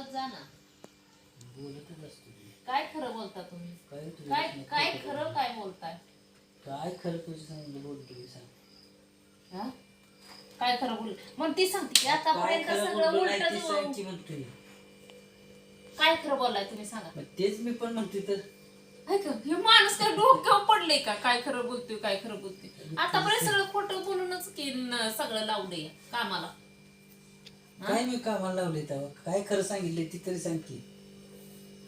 बोलत जा ना बोलतच असतो मी. काय खरं बोलता तुम्ही काय काय नाही, काय खोटं खरं बोल. काय बोलताय काय खरं तुझं सांगितलं बोलतो मी सांग हा? काय खरं बोल मग ती सांगते की काय आतापर्यंत खरं सगळं बोललो नाही ते सांग उलट की म्हणतोय काय खरं बोललाय तुम्ही सांगा मग तेच मी पण म्हणतोय तर? हे माणूस काय डोक्यावर पडले का काय खरं बोलतोय काय खरं बोलतोय आतापर्यंत सगळं खोटं बोलूनच की न- सगळं लावलंय कामाला हा? काय मी कामाला लावले तेव्हा? काय खरं सांगितले ती तरी सांग की.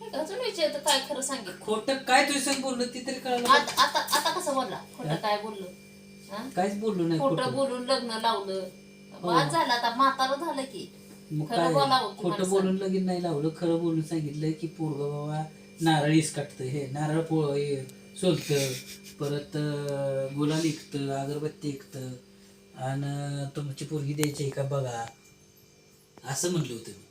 हे? अजून विचारतं काय खरं सांगितलं? खोटं काय तुझ्या संग बोललो ती तरी कळलं आता आता आता कसं बोलला? खोटं काय बोललो? हा? काहीच बोललो नाही खोटं खोटं. बोलून लग्न लावलं. बाद झालं आता म्हातारं झालं की. मग खरं काय? बोलावं की खोटं माणसानं. बोलून लगीन नाही लावलं खरं बोलून सांगितलं की पोरग बाबा नारळ काटतं हे नारळ पो हे सोलतं परत अं, गुलाल इकतं अगरबत्ती इकतं आणि तुमची पोरगी द्यायची आहे का बघा? असं म्हणलं होतं मी.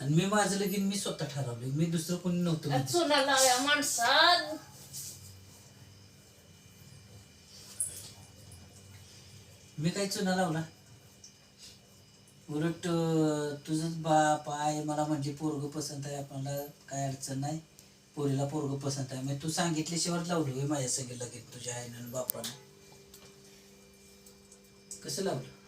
आणि मी माझं लगीन मी स्वतः ठरवलं. मी दुसरं कोणी नव्हतं म्हणत. चुना लाव्या माणसात. मी काय चुना लावला? उलट अं, तुझंच बाप आहे मला म्हणजे पोरग पसंत आहे आपल्याला काय अडचण नाही. पोरीला पोरग पसंत आहे. मग तू सांगितल्याशिवाय लावलं होय माझ्या सगळे लगेच तुझ्या आईनं आणि बापानं. कसं लावलं?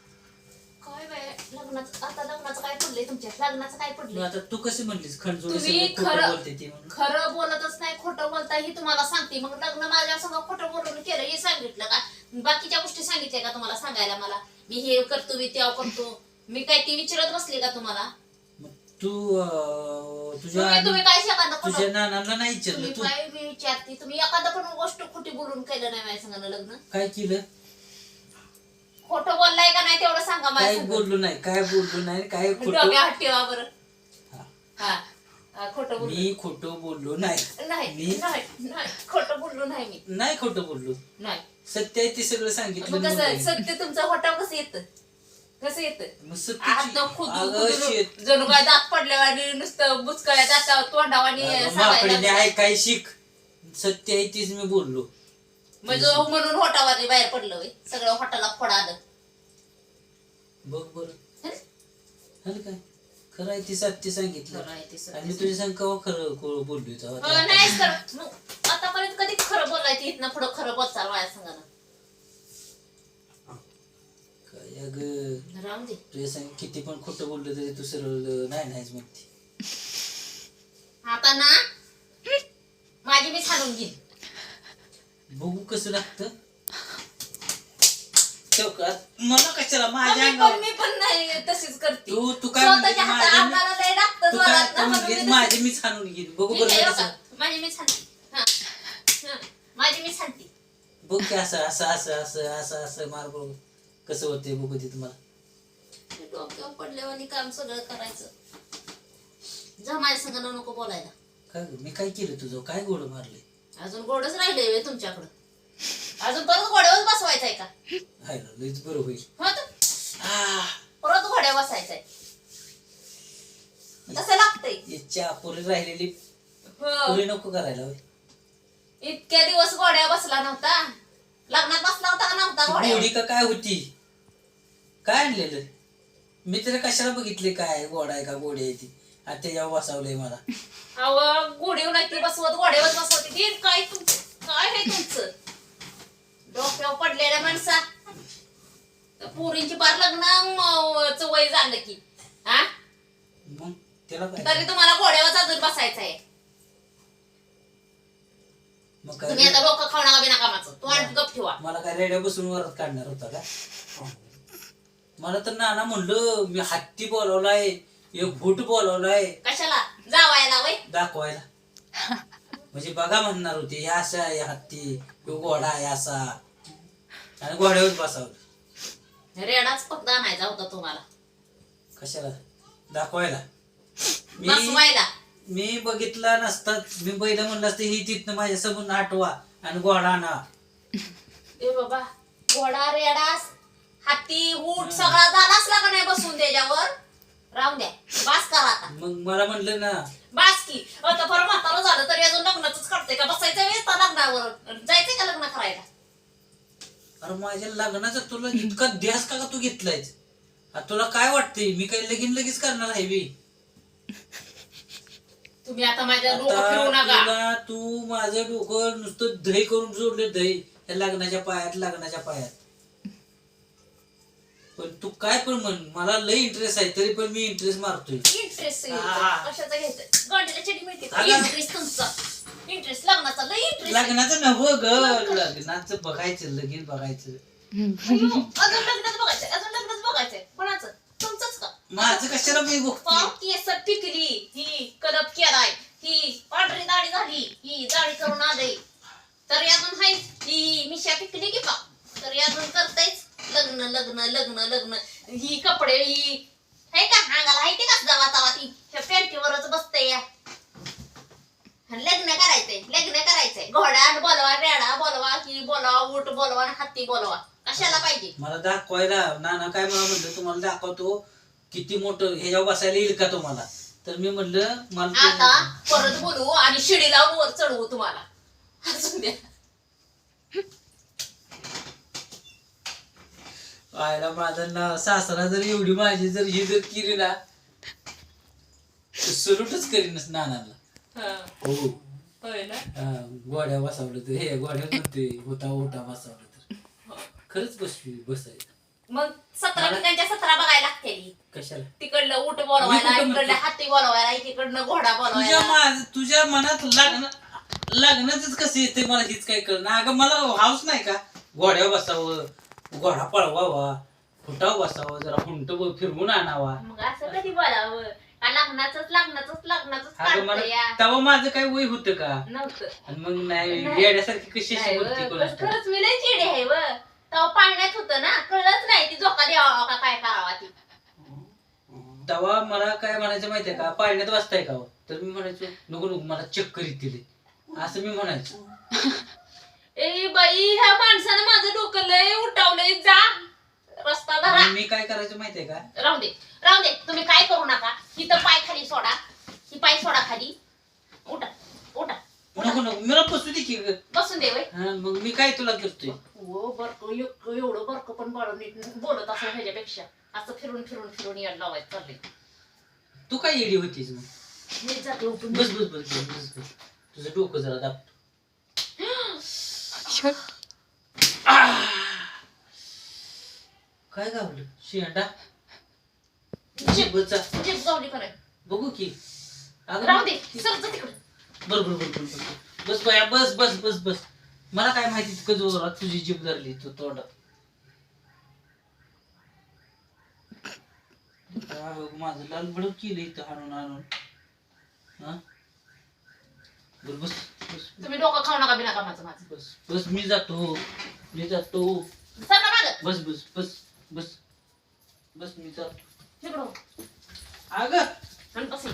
काय बाय लग्नाचं आता लग्नाचं काय पडलंय तुमच्या? लग्नाचं काय मग पडलंय आता तू कशी म्हणलीस? खणजोडी तुम्ही सगळं खोटं खरं- बोलते ती म्हणून. खरं बोलतच नाही खोटं बोलताय हे तुम्हाला सांगते. मग लग्न माझ्या संग खोटं बोलून केलं हे सांगितलं का? बाकीच्या गोष्टी सांगितल्या का तुम्हाला सांगायला मला? मी हे करतो मी तेव्हा करतो. मी काय ती विचारत बसली का तुम्हाला? मग तू अं, तुझ्या तुम्ही काय एखादं तुझ्या खोटं नानांना नाही विचारलं तुम्ही तू? काय मी विचारते? तुम्ही एखादं पण गोष्ट खोटी बोलून केलं नाही माझ्या संग लग्न? काय केलं? खोटं नाही तेवढं सांगा काय माझ्या संग. बोललो नाही काय बोललो नाही काय खोटं? डोक्या हात ठेवा बरं. हा. हा. हा, खोटं बोललो. मी खोटं बोललो नाही. नाही मी- नाही नाही खोटं बोललो नाही मी. नाही खोटं बोललो. नाही. सत्य आहे ते सगळं सांगितलं मग कसं नव्हतं. सत्य तुमचा होटाव कसं येतं? कसं येतं? मग सत्याची अगं शेत. जणू काय दात पडल्यावानी नुसतं बुचकळ्या दात तोंडावानी अगं, सांगायला माकडे लागलं. आहे काय शिक? सत्य आहे तीच मी बोललो. म्हणजे म्हणून होटावानी बाहेर पडलं सगळं होटाला फोडा आलं. बघ बर. हं? हल काय? खरं आहे ते सत्य सांगितलं. खरं आहे ते सत्य. आणि मी तुझ्या सांग केव्हा खरं को- बोललोय तेव्हा हो, ते नाहीच तर मग आतापर्यंत कधी खरं बोलायचं इथनं पुढं खरं बोलचाल माझ्या संगानं काय अगं? राहून दे. तुझ्या सांग किती पण खोटं बोललं तरी तू सरळ नाही नाहीच म्हणते. आता ना माझी मी छानून घेईन. बघू कसं लागतं. चौकात. मला कशाला? माझ्या मी पण अंगावर. मी पण नाही तशीच करते. तू तू काय म्हणली स्वतःच्या हातात माझ्या आम्हाला लय लागतं तू काय जोरात तू ना, म्हणून म्हणलीस मी माझी मी छानून घेईन. बघू मी बरं काय कसं. बघा, माझी मी हा. हा. माझी मी छानते बघ की असं असं असं असं असं असं मार बघ कसं होते बघू ते तुम्हाला. डोक्यावर पडल्यावर काम सगळं करायचं. जा माझ्या संग नको बोलायला. काय मी काय केलं तुझं? काय गोड मारले अजून गोडच राहिले तुमच्याकडं. अजून परत घोड्यावर बसवायचंय का? हाय ना लईच बरं होईल. हो तर. परत घोड्या बसायचंय. तसं लागतंय. हे चापोरी राहिलेली. हो. पुरी नको करायला होय. इतक्या दिवस घोड्या बसला नव्हता. लग्नात बसला होता का नव्हता ती घोड्या गोडी का काय होती? काय आणलेलं? मी तरी कशाला बघितले काय गोडा आहे का गोडी आहे ती? आणि त्याच्यावर बसावलंय मला. अव घोडीव नाही ती बसवत घोड्यावर बसवत. ती काय तुमचं? काय आहे तुमचं? पडलेल्या माणसा. पोरींची पार लग्न वय झालं की. हा? मग त्याला काय? तरी तुम्हाला घोड्यावर अजून बसायचं आहे मग काय तुम्ही आता डोकं खाऊ नका बिना कामाचं. तू आणि गप ठेवा. मला काय रेड्या बसून वरात काढणार होता का? मला तर नाना म्हणलं मी हत्ती बोलवलाय एक भूट बोलवलाय. कशाला? जावायला वय? दाखवायला. म्हणजे बघा म्हणणार होते हे असं आहे हत्ती घोडा आहे असा. आणि घोड्यावर बसावलं रेडाच फक्त आणायचा होता तुम्हाला? कशाला? दाखवायला. मी बसवायला. मी बघितला नसता. मी पहिलं म्हणलं असतं ही तिथनं माझ्यासमोर हटवा आणि घोडा आणा. ए बाबा घोडा रेडास हाती ऊट सगळा झाला असला का नाही बसून त्याच्यावर? राहून द्या. बास करा आता. मग मला म्हणलं ना. बास की. आता परत म्हातारं झालं तरी अजून लग्नाच करते का? बसायचं वेळ तर लग्नावर. जायचंय का लग्न करायला? अरे माझ्या लग्नाचा तुला इतका ध्यास का का तू घेतलायस? आता तुला काय वाटतंय? मी काही लगीन लगेच करणार आहे बी. तुम्ही आता माझ्या डोकं फिरवू आता नका. तुला तू माझं डोकं नुसतं दही करून जोडले दही या लग्नाच्या पायात लग्नाच्या पायात. पण तू काय पण म्हण मला लय इंटरेस्ट आहे तरी पण मी इंटरेस्ट मारतोय. इंटरेस्ट हा. कशाचा घ्यायचं गाडीला चेडी मिळते का. इंटरेस्ट तुमचा. इंटरेस्ट लग्नाचा लय इंटरेस्ट लग्नाचं नवं ग लग्नाचं बघायचं लगीन बघायचं. अजून लग्नच बघायचंय अजून लग्नच बघायचंय. कोणाचं? तुमचंच का? माझं कशाला मी बघते? पाव केस टिकली ही कलप केलाय ही पांढरी दाढी झाली ही दाढी करून आले तरी अजून हाय ही मिशा टिकली की का तरी अजून करतायच. लग्न लग्न लग्न लग्न. ही कपडे ही हे का? अंगाला आहे ते का? जावा तावा ती. ह्या पॅन्टीवरच बसते या लग्न करायचंय लग्न करायचंय. घोडा बोलवा रेडा बोलवा की बोलवा उठ बोलवा हत्ती बोलवा. कशाला पाहिजे? मला दाखवायला नाना काय मला म्हणलं तुम्हाला दाखवतो किती मोठं ह्याच्यावर बसायला येईल का तुम्हाला? तर मी म्हणलं मला आता परत बोलू आणि शिडी लावून वर चढवू तुम्हाला. द्या. आयला माझा ना सासरा जर एवढी माझी जर ही जर केली ना सलूटच करीनच नानाला. हा. होय ना? हा, गोड्या बसावलं तर हे गोड्या म्हणते होता होता बसावलं तर. हो. खरंच बसवी बसायचं. मग सतरा ठिकाणच्या सतरा बघायला लागते कशाला? तिकडलं उठ बोलवायला कुठं इकडलं म्हणतो? हाती बोलवायला तिकडनं घोडा तुझ्या बोलवायला. माझ तुझ्या मनात लग्न लग्नाच कसं येते मला हीच काय कळलं अगं मला हाऊस नाही का? घोड्यावर बसावं घोडा पळवावा फुटाव बसावं जरा हुंट फिरवून आणावा. मग असं कधी बोलावं? का मला या. तेव्हा माझं काय वय होतं का? नव्हतं. आणि मग नाही नाही. येड्यासारखी कशी नाही व. खरंच मी लय चिडे आहे व. तेव्हा पाळण्यात होतं ना कळलंच नाही ती झोका द्यावा का काय करावा ती. तेव्हा मला काय म्हणायचं माहितीये का? पाळण्यात वाजताय का हो? तर मी म्हणायचो नको नको मला चक्कर येतील. असं मी म्हणायचो. ए बाई ह्या माणसानं माझं डोकं लय उठावलंय. जा. रस्ता धरा. आणि मी काय करायचं माहितीये का? राहू दे राहू दे. तुम्ही काय करू नका इथं पाय खाली सोडा ही पाय सोडा खाली उठा उठा नको नको मला बसू दे की ग. बसून दे वय. हा, मग मी काय तुला करतोय? हो बरक एवढं बरक पण बळ नीट बोलत असं ह्याच्यापेक्षा. असं फिरून फिरून फिरून यायला लावायचं चाललंय. तू काय येडी होतीस मग? मी जाते उठून. बस बस बस बस बस बस. तुझं डोकं जरा दाबतो. काय गावलं? शेंडा? जिप बचा जिप गावली का नाही बघू की. अगं, राहू दे सरच तिकडे. बर बर बर बर बर. बस बाया बस बस बस बस. मला काय माहिती तुझं जोरात तुझी जीभ धरली तू तोंडात. काय माझं लाल बळव केलं इथं आणून आणून हा? बर बस बस. तुम्ही डोकं खाऊ नका बिना कामाचं माझं. बस बस मी जातो. मी जातो. सरका मागं. बस बस बस बस. बस मी जातो. तिकडं अगं! आणि बस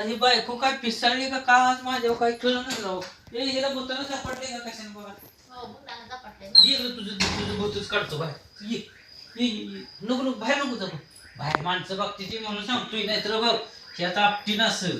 अरे बायको काय पिसाळली का का आज माझ्यावर काय कळलं नाही राव. ए हिला बोताला सापडले का कशाने बघा हो झपाटलंय ना. ये तुझं तुझं बोतच काढतो बाहेर. ये ये ये, ये. नको नको बाहेर नको जाऊ. बाहेर माणसं बघते ती म्हणून सांगतोय नाहीतर बघ ह्यात आपटी नसल.